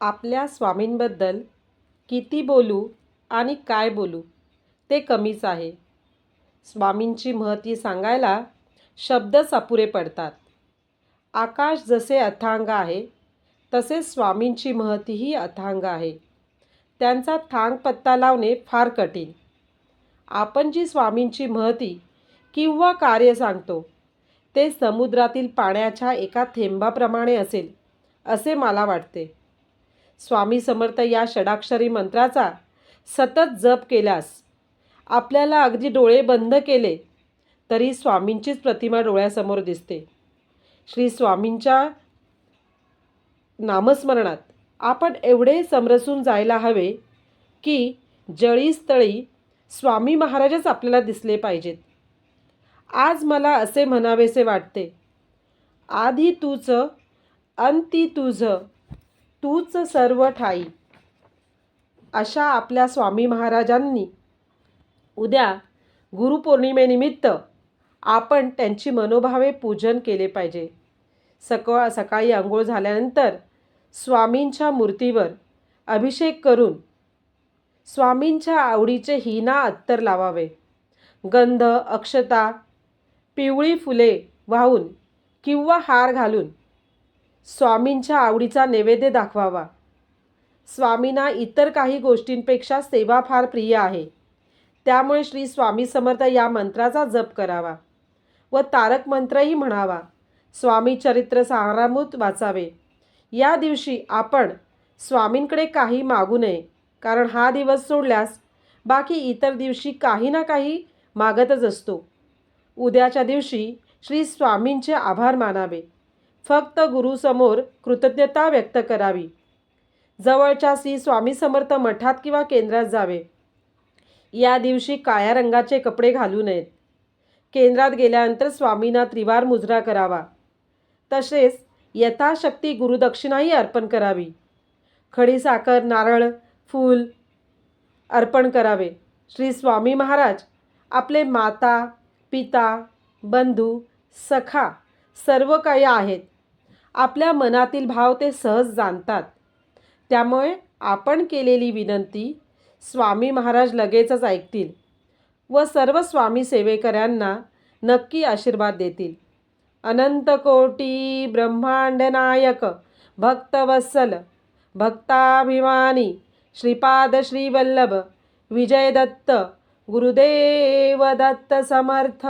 आपल्या स्वामींबद्दल किती बोलू आणि काय बोलू ते कमीच आहे. स्वामींची महती सांगायला शब्दच अपुरे पडतात. आकाश जसे अथांग आहे तसे स्वामींची महतीही अथांग आहे. त्यांचा थांग पत्ता लावणे फार कठीण. आपण जी स्वामींची महती किंवा कार्य सांगतो ते समुद्रातील पाण्याच्या एका थेंबाप्रमाणे असेल असे मला वाटते. स्वामी समर्थ या षडाक्षरी मंत्राचा सतत जप केल्यास आपल्याला अगदी डोळे बंद केले तरी स्वामींचीच प्रतिमा डोळ्यासमोर दिसते. श्री स्वामींच्या नामस्मरणात आपण एवढे समरसून जायला हवे की जळीस्थळी स्वामी महाराजच आपल्याला दिसले पाहिजेत. आज मला असे म्हणावेसे वाटते आधी तुझं अंती तुझं तूच सर्व ठाई. अशा आपल्या स्वामी महाराजांनी उद्या गुरुपौर्णिमेनिमित्त आपण त्यांची मनोभावे पूजन केले पाहिजे. सकाळ सकाळी आंघोळ झाल्यानंतर स्वामींच्या मूर्तीवर अभिषेक करून स्वामींच्या आवडीचे हिना अत्तर लावावे. गंध अक्षता पिवळी फुले वाहून किंवा हार घालून स्वामींच्या आवडीचा नैवेद्य दाखवावा. स्वामींना इतर काही गोष्टींपेक्षा सेवा फार प्रिय आहे. त्यामुळे श्री स्वामी समर्थ या मंत्राचा जप करावा व तारक मंत्रही म्हणावा. स्वामी चरित्र सारामूत वाचावे. या दिवशी आपण स्वामींकडे काही मागू नये कारण हा दिवस सोडल्यास बाकी इतर दिवशी काही ना काही मागतच असतो. उद्याच्या दिवशी श्री स्वामींचे आभार मानावे. फक्त गुरुसमोर कृतज्ञता व्यक्त करावी. जवळच्या श्री स्वामी समर्थ मठात किंवा केंद्रात जावे. या दिवशी काळ्या रंगाचे कपडे घालू नयेत. केंद्रात गेल्यानंतर स्वामींना त्रिवार मुजरा करावा. तसेच यथाशक्ती गुरुदक्षिणाही अर्पण करावी. खडीसाखर नारळ फूल अर्पण करावे. श्री स्वामी महाराज आपले माता पिता बंधू सखा सर्व काही आहेत. आपल्या मनातील भाव ते सहज जाणतात. त्यामुळे आपण केलेली विनंती स्वामी महाराज लगेचच ऐकतील व सर्व स्वामी सेवेकऱ्यांना नक्की आशीर्वाद देतील. अनंत कोटी ब्रह्मांड नायक भक्तवत्सल भक्ताभिमानी श्रीपाद श्रीवल्लभ विजय दत्त गुरुदेव दत्त समर्थ.